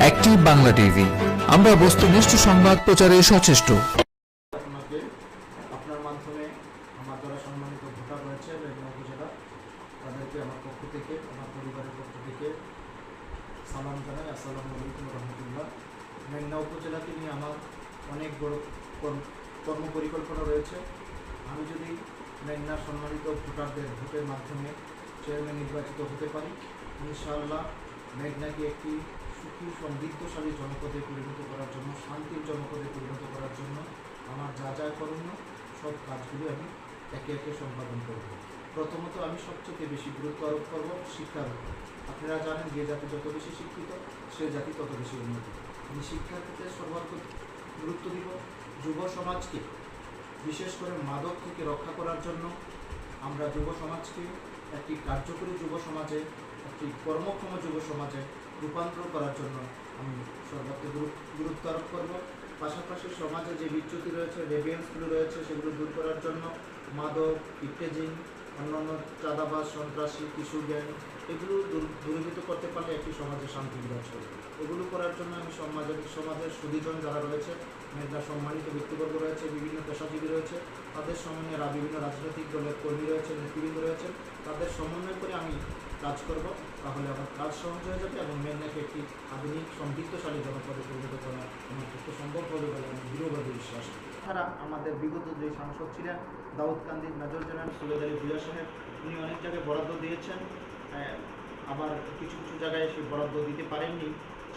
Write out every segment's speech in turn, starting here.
Active Bangla TV. আমরা বস্তুনিষ্ঠ সংবাদ প্রচারে সচেষ্ট। আপনার মাধ্যমে আমার যারা সম্মানিত ভোটার রয়েছে মেঘনা উপজেলা। তাদেরকে আমার পক্ষ থেকে, আমার পরিবারের পক্ষ থেকে সালাম জানাই। আসসালামু আলাইকুম মেঘনা উপজেলাকে নিয়ে আমার অনেক বড় কর্ম- পরিকল্পনা রয়েছে। আমি যদি মেঘনার সম্মানিত ভোটারদের ভোটের মাধ্যমে চেয়ারম্যান নির্বাচিত হতে পারি, ইনশাআল্লাহ মেঘনাকে একটি সুখী সমৃদ্ধশালী জনপদে পরিণত করার জন্য, শান্তির জনপদে পরিণত করার জন্য আমার যা যা করণীয়, সব কাজগুলি আমি একে একে সম্পাদন করব। প্রথমত আমি সবচেয়ে বেশি গুরুত্ব আরোপ করব শিক্ষার উপর। আপনারা জানেন যে জাতি যত বেশি শিক্ষিত, সে জাতি তত বেশি উন্নত। আমি শিক্ষার ক্ষেত্রে সর্বাধিক গুরুত্ব দিব যুব সমাজকে, বিশেষ করে মাদক থেকে রক্ষা করার জন্য। আমরা যুব সমাজকে একটি কার্যকরী যুব সমাজে একটি কর্মক্ষম যুব সমাজে রূপান্তর করার জন্য আমি সর্বাত্মক গুরু- গুরুত্ব আরোপ করব। পাশাপাশি সমাজে যে বিচ্যুতি রয়েছে রেভিয়েন্সগুলো রয়েছে, সেগুলো দূর করার জন্য মাদক ইত্তেজিং অন্যান্য চাঁদাবাজ, সন্ত্রাসী কিশু গ্যাং, এগুলো দূর- দূরীভূত করতে পারলে একটি সমাজে শান্তি বিরাজ করবে। এগুলো করার জন্য আমি সমাজের সমাজের সুদীজন যারা রয়েছে মেঘনা সম্মানিত ব্যক্তিবর্গ রয়েছে, বিভিন্ন পেশাজীবী রয়েছে, তাদের সমন্বয়ে বিভিন্ন রাজনৈতিক দলের কর্মী রয়েছে, নেতৃবৃন্দ রয়েছে তাদের সমন্বয় করে আমি কাজ করব, তাহলে আমার কাজ সহজ হয়ে যাবে এবং মেঘনাকে একটি আধুনিক সমৃদ্ধশালী জনপদে পরিণত করা আমার পক্ষে সম্ভব হবে বলে আমি দৃঢ়ভাবে বিশ্বাস তাছাড়া আমাদের বিগত যে সাংসদ ছিলেন Daudkandi, major general Ali Bhuiya সাহেব, উনি অনেক জায়গায় বরাদ্দ দিয়েছেন। আবার কিছু কিছু জায়গায় সে বরাদ্দ দিতে পারেননি।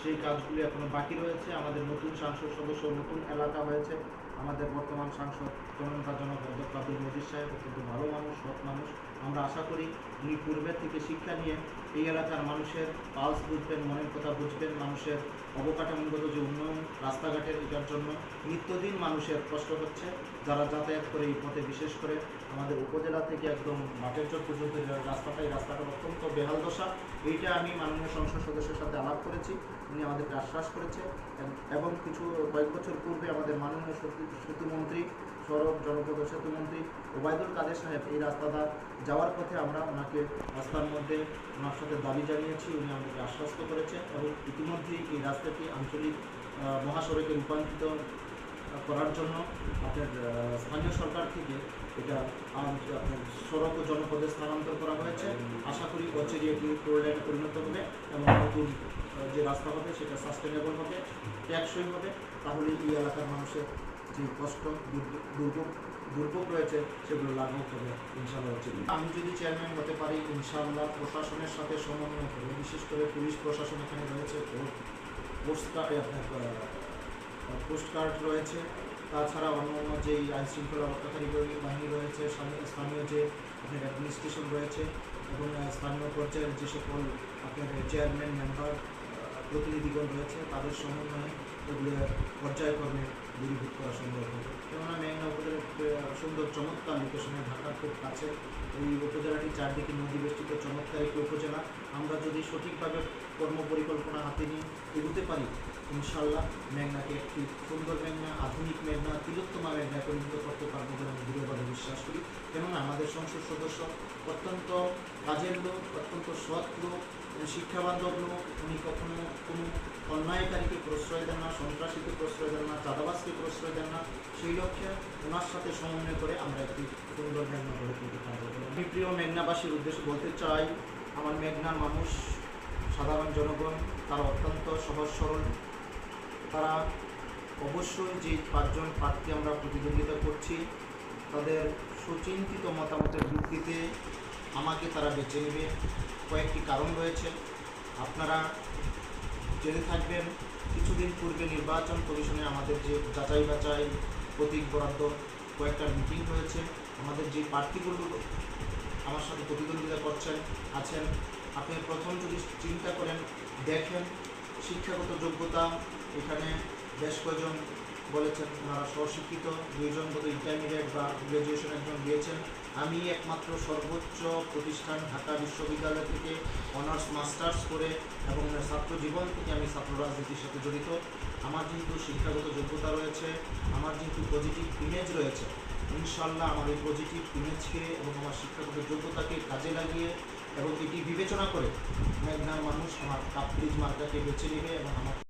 সেই কাজগুলি এখনও বাকি রয়েছে। আমাদের নতুন সাংসদ সদস্য, নতুন এলাকা হয়েছে। আমাদের বর্তমান সাংসদ জনক অধ্যক্ষ আব্দুল মজিদ সাহেব অত্যন্ত ভালো মানুষ, সৎ মানুষ। আমরা আশা করি উনি পূর্বের থেকে শিক্ষা নিয়ে এই এলাকার মানুষের পালস বুঝবেন, মনের কথা বুঝবেন, মানুষের অবকাঠামোগত যে উন্নয়ন, রাস্তাঘাটের এটার জন্য নিত্যদিন মানুষের কষ্ট হচ্ছে। যারা যাতায়াত করে এই পথে, বিশেষ করে আমাদের উপজেলা থেকে একদম মাঠের চর পর্যন্ত রাস্তাটা, এই রাস্তাটা অত্যন্ত বেহাল দশা। এইটা আমি মাননীয় সংসদ সদস্যের সাথে আলাপ করেছি। উনি আমাদেরকে আশ্বাস করেছে। এব- কিছু কয়েক বছর পূর্বে আমাদের মাননীয় সেতু- সেতুমন্ত্রী সড়ক জনপদ সেতুমন্ত্রী ওবায়দুল কাদের সাহেব এই রাস্তাটা যাওয়ার পথে আমরা ওনাকে রাস্তার মধ্যে ওনার সাথে দাবি জানিয়েছি, উনি আমাদেরকে আশ্বস্ত করেছেন এবং ইতিমধ্যেই এই রাস্তাটি আঞ্চলিক মহাসড়কে রূপান্তরিত করার জন্য আপনার স্থানীয় সরকার থেকে এটা আপনার সড়ক ও জনপদে স্থানান্তর করা হয়েছে। আশা করি অচিরে এটি ফোর লেনে পরিণত হবে এবং নতুন যে রাস্তা হবে সেটা সাস্টেনেবল হবে, টেকসই হবে। তাহলে এই এলাকার মানুষের যে কষ্ট দুর্ভোগ- দুর্ভোগ রয়েছে, সেগুলো লাঘব হবে ইনশাল্লাহ হচ্ছে আমি যদি চেয়ারম্যান হতে পারি, ইনশাআল্লাহ প্রশাসনের সাথে সমন্বয় করে বিশেষ করে পুলিশ প্রশাসন এখানে রয়েছে পোস্ট আপনার পোস্ট কার্ড রয়েছে। তাছাড়া অন্য অন্য যে আইন শৃঙ্খলা রক্ষাকারী বাহিনী- রয়েছে, স্থানীয় যে আপনার অ্যাডমিনিস্ট্রেশন রয়েছে এবং স্থানীয় পর্যায়ের যে সকল আপনার চেয়ারম্যান মেম্বার প্রতিনিধিগণ রয়েছে, তাদের সমন্বয়ে এগুলো পর্যায়ক্রমে দূরীভূত করা সম্ভব হবে। কেননা মেঘনা উপজেলার সুন্দর চমৎকার লোকেশনে ঢাকার খুব কাছে। এই উপজেলাটি চারদিকে নদী বেষ্টিত চমৎকার একটি উপজেলা। আমরা যদি সঠিকভাবে কর্ম পরিকল্পনা হাতে নিয়ে এগুতে পারি ইনশাল্লাহ মেঘনাকে একটি সুন্দর মেঘনা, আধুনিক মেঘনা, তিলোত্তমা মেঘনায় পরিণত করতে পারব বলে আমি দৃঢ়ভাবে বিশ্বাস করি। কেননা আমাদের সংসদ সদস্য অত্যন্ত কাজের লোক, অত্যন্ত সৎ লোক, শিক্ষাবান্ধব লোক। উনি কখনো কোনো অন্যায়কারীকে প্রশ্রয় দেন না, সন্ত্রাসীকে প্রশ্রয় দেন না, চাঁদাবাজকে প্রশ্রয় দেন না, সেই লক্ষ্যে ওনার সাথে সমন্বয় করে আমরা একটি সুন্দর মেঘনা গড়ে তুলতে পারব। আমি প্রিয় মেঘনাবাসীর উদ্দেশ্যে বলতে চাই, আমার মেঘনার মানুষ, সাধারণ জনগণ, তারা অত্যন্ত সহজ সরল। তারা অবশ্যই যে পাঁচজন প্রার্থী আমরা প্রতিদ্বন্দ্বিতা করছি, তাদের সুচিন্তিত মতামতের ভিত্তিতে আমাকে তারা বেছে নেবে। কয়েকটি কারণ রয়েছে। আপনারা জেনে থাকবেন। কিছুদিন পূর্বে নির্বাচন কমিশনে আমাদের যে যাচাই বাচাই প্রতীক বরাদ্দ কয়েকটা মিটিং হয়েছে। আমাদের যে প্রার্থীগুলো আমার সাথে প্রতিদ্বন্দ্বিতা করছেন, আছেন, আপনি প্রথম যদি চিন্তা করেন, দেখেন শিক্ষাগত যোগ্যতা এখানে বেশ কয়েকজন বলেছেন ওনারা স্বশিক্ষিত, দুইজন বোধ ইন্টারমিডিয়েট বা গ্র্যাজুয়েশন একজন দিয়েছেন। আমি একমাত্র সর্বোচ্চ প্রতিষ্ঠান ঢাকা বিশ্ববিদ্যালয় থেকে অনার্স মাস্টার্স করে এবং ছাত্র জীবন থেকে আমি ছাত্র রাজনীতির সাথে জড়িত। আমার যেহেতু শিক্ষাগত যোগ্যতা রয়েছে, আমার যেহেতু পজিটিভ ইমেজ রয়েছে, ইনশাল্লাহ আমার এই পজিটিভ ইমেজকে এবং আমার শিক্ষাগত যোগ্যতাকে কাজে লাগিয়ে এবং এটি বিবেচনা করে মেঘনার মানুষ আমার কাপ্রিজ মার্কাকে বেছে নেবে এবং আমার